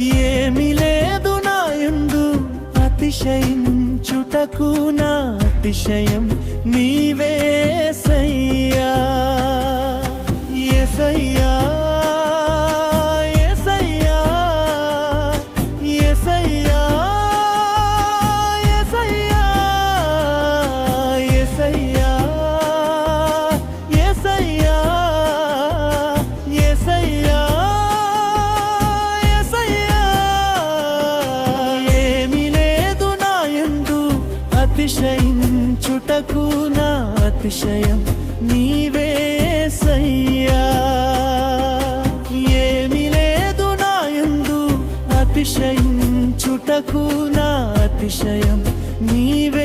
ఏమి లేదు నాయందు అతిశయించుటకు నా అతిశయం నీవే సయ్యా. ఎసయ్యా ఎసయ్యా అతిశయించుటకు నా అతిశయం నీవే సయ్యా. ఏమి లేదు నా ఎందు అతిశయించుటకు నా అతిశయం నీవే